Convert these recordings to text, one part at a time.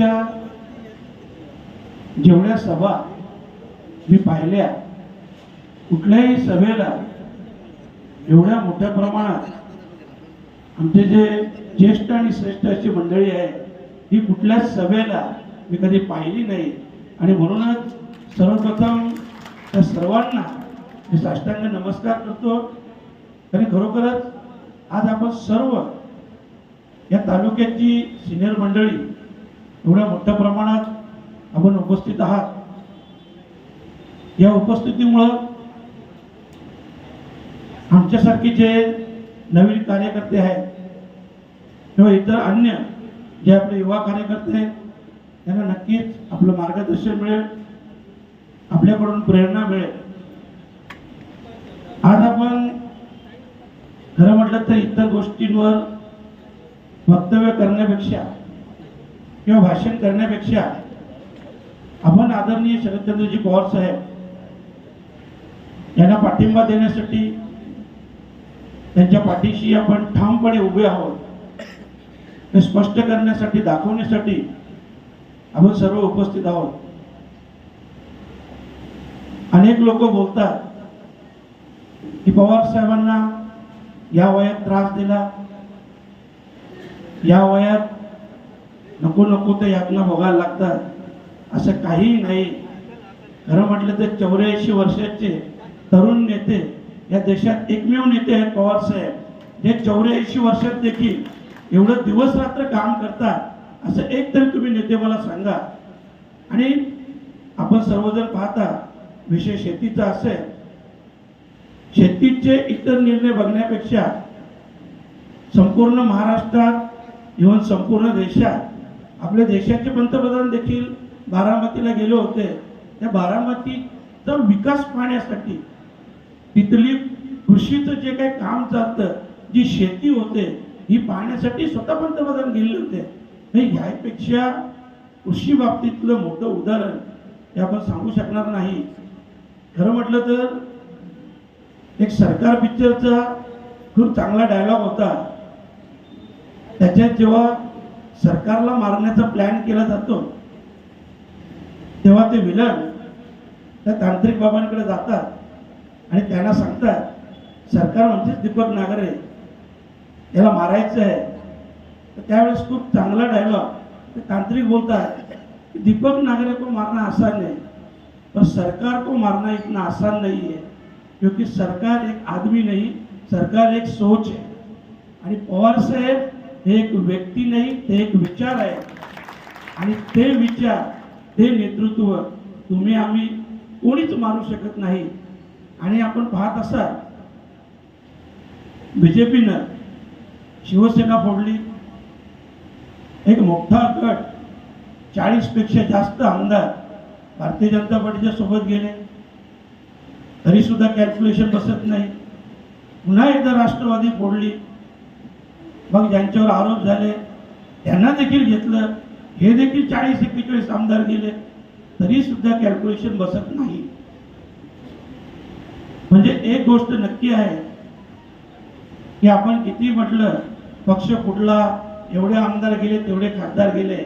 आजच्या जेवढ्या सभा मी पाहिल्या कुठल्याही सभेला एवढ्या मोठ्या प्रमाणात आमचे जे ज्येष्ठ आणि श्रेष्ठ अशी मंडळी आहे ही कुठल्याच सभेला मी कधी पाहिली नाही. आणि म्हणूनच सर्वप्रथम त्या सर्वांना मी साष्टांग नमस्कार करतो. आणि खरोखरच आज आपण सर्व या तालुक्याची सिनियर मंडळी एवढ्या मोठ्या प्रमाणात आपण उपस्थित आहात. या उपस्थितीमुळं आमच्यासारखे जे नवीन कार्यकर्ते आहेत किंवा इतर अन्य जे आपले युवा कार्यकर्ते आहेत त्यांना नक्कीच आपलं मार्गदर्शन मिळेल आपल्याकडून प्रेरणा मिळेल. आज आपण खरं म्हटलं तर इतर गोष्टींवर वक्तव्य करण्यापेक्षा किंवा भाषण करण्यापेक्षा आपण आदरणीय शरदचंद्रजी पवार साहेब यांना पाठिंबा देण्यासाठी त्यांच्या पाठीशी आपण ठामपणे उभे आहोत. हे स्पष्ट करण्यासाठी दाखवण्यासाठी आपण सर्व उपस्थित आहोत. अनेक लोक बोलतात की पवार साहेबांना या वयात त्रास दिला या वयात नको नको ते यातना भोगायला लागतात. असं काहीही नाही. खरं म्हटलं तर चौऱ्याऐंशी वर्षाचे तरुण नेते या देशात एकमेव नेते आहेत पवार साहेब. जे चौऱ्याऐंशी वर्षात देखील एवढं दिवस रात्र काम करतात. असं एक तरी तुम्ही नेते मला सांगा. आणि आपण सर्वजण पाहता विषय शेतीचा असेल. शेतीचे इतर निर्णय बघण्यापेक्षा संपूर्ण महाराष्ट्रात इव्हन संपूर्ण देशात आपल्या देशाचे पंतप्रधान देखील बारामतीला गेले होते. त्या बारामतीचा विकास पाहण्यासाठी तिथली कृषीचं जे काही काम चालतं जी शेती होते ही पाहण्यासाठी स्वतः पंतप्रधान गेले होते. हे ह्यापेक्षा कृषी बाबतीतलं मोठं उदाहरण हे आपण सांगू शकणार नाही. खरं म्हटलं तर एक सरकार पिक्चरचा खूप चांगला डायलॉग होता. त्याच्यात जेव्हा सरकारला मारण्याचा प्लॅन केला जातो. तेव्हा ते विलन त्या तांत्रिक बाबांकडे जातात आणि त्यांना सांगतात सरकार म्हणजेच दीपक नागरे याला मारायचं आहे. तर त्यावेळेस खूप चांगला डायलॉग ते तांत्रिक बोलतात की दीपक नागरे को मारना आसान आहे पर सरकार को मारना इतना आसान नहीं है क्योंकि सरकार एक आदमी नहीं सरकार एक सोच है. आणि पवार साहेब हे एक व्यक्ती नाही ते एक विचार आहे. आणि ते विचार ते नेतृत्व तुम्ही आम्ही कोणीच मारू शकत नाही. आणि आपण पाहत असाल बी जे पीनं शिवसेना फोडली. एक मोठा गट चाळीसपेक्षा जास्त आमदार भारतीय जनता पार्टीच्या सोबत गेले. तरीसुद्धा कॅल्क्युलेशन बसत नाही. पुन्हा एकदा राष्ट्रवादी फोडली. मग ज्यांच्यावर आरोप झाले त्यांना देखील घेतलं. हे देखील चाळीस एक्केचाळीस आमदार गेले. तरी सुद्धा कॅल्क्युलेशन बसत नाही. म्हणजे एक गोष्ट नक्की आहे की आपण किती म्हटलं पक्ष कुठला एवढे आमदार गेले तेवढे खासदार गेले.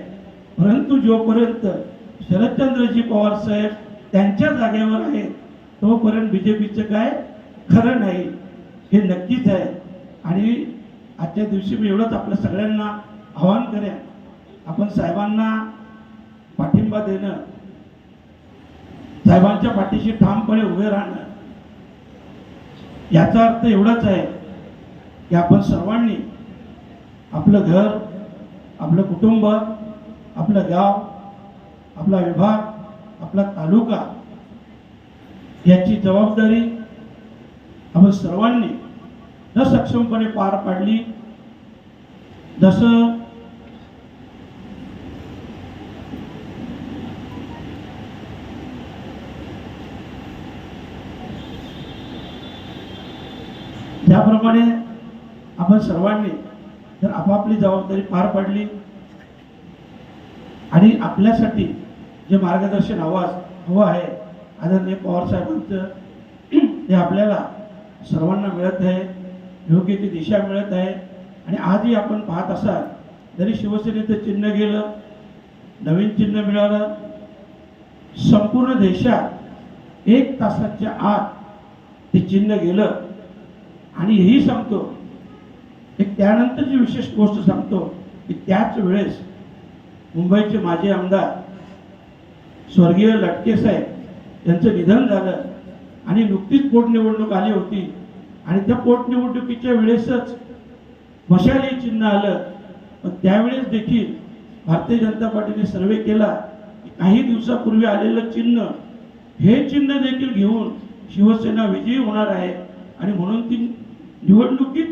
परंतु जोपर्यंत शरदचंद्रजी पवार साहेब त्यांच्या जागेवर आहेत तोपर्यंत बी जे पीचं काय खरं नाही. हे नक्कीच आहे. आणि आजच्या दिवशी मी एवढंच आपल्या सगळ्यांना आवाहन करेन. आपण साहेबांना पाठिंबा देणं साहेबांच्या पाठीशी ठामपणे उभे राहणं याचा अर्थ एवढाच आहे की आपण सर्वांनी आपलं घर आपलं कुटुंब आपलं गाव आपला विभाग आपला तालुका याची जबाबदारी आपण सर्वांनी न सक्षमपणे पार पाडली. जसं त्याप्रमाणे आपण सर्वांनी जर आपापली जबाबदारी पार पाडली आणि आपल्यासाठी जे मार्गदर्शन आवाज हवं आहे आदरणीय पवार साहेबांचं ते आपल्याला सर्वांना मिळत आहे. योग्य ती दिशा मिळत आहे. आणि आजही आपण पाहत असाल जरी शिवसेनेचं चिन्ह गेलं नवीन चिन्ह मिळालं संपूर्ण देशात एक तासाच्या आत ते चिन्ह गेलं. आणि हेही सांगतो एक त्यानंतरची विशेष गोष्ट सांगतो की त्याच वेळेस मुंबईचे माजी आमदार स्वर्गीय लटके साहेब यांचं निधन झालं आणि नुकतीच पोटनिवडणूक आली होती. आणि त्या पोटनिवडणुकीच्या वेळेसच मशाली चिन्ह आलं. पण त्यावेळेस देखील भारतीय जनता पार्टीने सर्वे केला की काही दिवसापूर्वी आलेलं चिन्ह हे चिन्ह देखील घेऊन शिवसेना विजयी होणार आहे आणि म्हणून ती निवडणुकीत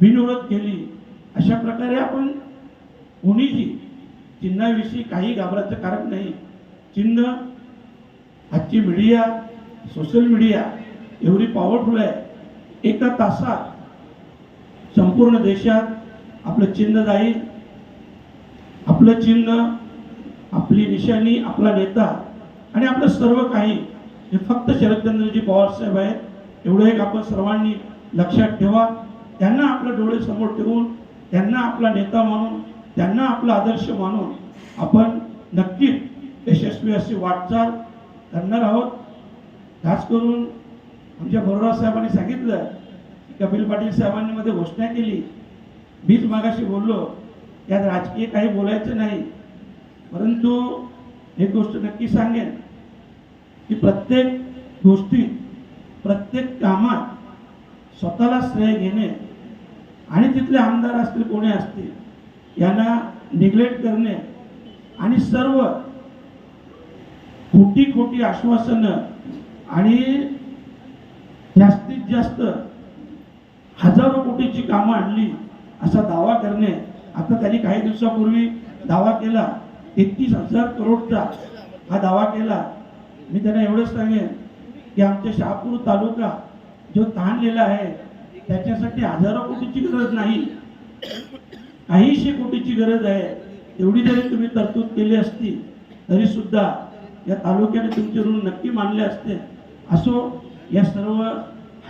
बिनविरोध केली. अशा प्रकारे आपण कोणीही चिन्हाविषयी काही घाबरायचं कारण नाही. चिन्ह आजची मीडिया सोशल मीडिया एवढी पॉवरफुल आहे. एका तासात संपूर्ण देशात आपलं चिन्ह जाईल. आपलं चिन्ह आपली निशाणी आपला नेता आणि आपलं सर्व काही हे फक्त शरदचंद्रजी पवार साहेब आहेत. एवढं एक आपण सर्वांनी लक्षात ठेवा. त्यांना आपलं डोळे समोर ठेवून त्यांना आपला नेता मानून त्यांना आपला आदर्श मानून आपण नक्कीच यशस्वी अशी वाटचाल करणार आहोत. खास करून आमच्या भरोरा साहेबांनी सांगितलं की कपिल पाटील साहेबांनी मध्ये घोषणा केली. मीच मागाशी बोललो यात राजकीय काही बोलायचं नाही. परंतु एक गोष्ट नक्की सांगेन की प्रत्येक गोष्टीत प्रत्येक कामात स्वतःला श्रेय घेणे आणि तिथले आमदार असतील कोणी असतील यांना निग्लेक्ट करणे आणि सर्व खोटी खोटी आश्वासनं आणि जास्तीत जास्त हजारो कोटीची कामं आणली असा दावा करणे. आता त्यांनी काही दिवसापूर्वी दावा केला. तेहतीस हजार करोडचा हा दावा केला. मी त्यांना एवढंच सांगेन की आमच्या शहापूर तालुका जो ताणलेला आहे त्याच्यासाठी हजारो कोटीची गरज नाही. काहीशे कोटीची गरज आहे. एवढी जरी तुम्ही तरतूद केली असती तरी सुद्धा या तालुक्याने तुमचे ऋण नक्की मानले असते. असो या सर्व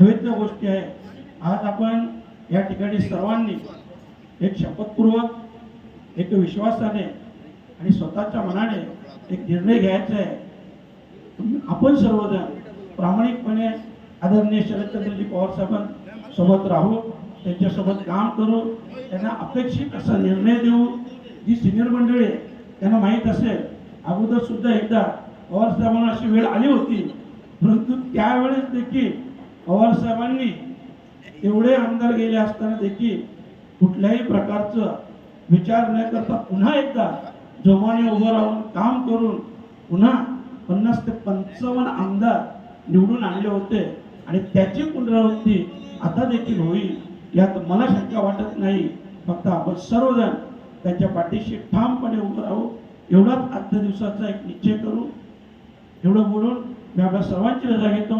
हवेतल्या गोष्टी आहे आज आपण या ठिकाणी सर्वांनी एक शपथपूर्वक एक विश्वासाने आणि स्वतःच्या मनाने एक निर्णय घ्यायचा आहे. आपण सर्वजण प्रामाणिकपणे आदरणीय शरदचंद्रजी पवारसाहेबांसोबत राहू त्यांच्यासोबत काम करू त्यांना अपेक्षित असा निर्णय देऊ जी सिनियर मंडळी त्यांना माहीत असेल. अगोदर सुद्धा एकदा पवार साहेबांना अशी वेळ आली होती परंतु त्यावेळेस देखील पवार साहेबांनी एवढे आमदार गेले असताना देखील कुठल्याही प्रकारचं विचार न करता पुन्हा एकदा जोमाने उभं राहून काम करून पुन्हा पन्नास ते पंचावन्न आमदार निवडून आणले होते. आणि त्याची पुनरावृत्ती आता देखील होईल यात मला शंका वाटत नाही. फक्त आपण सर्वजण त्यांच्या पाठीशी ठामपणे उभं राहू. एवढाच आजच्या दिवसाचा एक निश्चय करू. एवढं बोलून मी आपल्या सर्वांची रजा घेतो.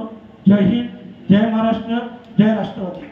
जय हिंद जय महाराष्ट्र जय राष्ट्रवादी.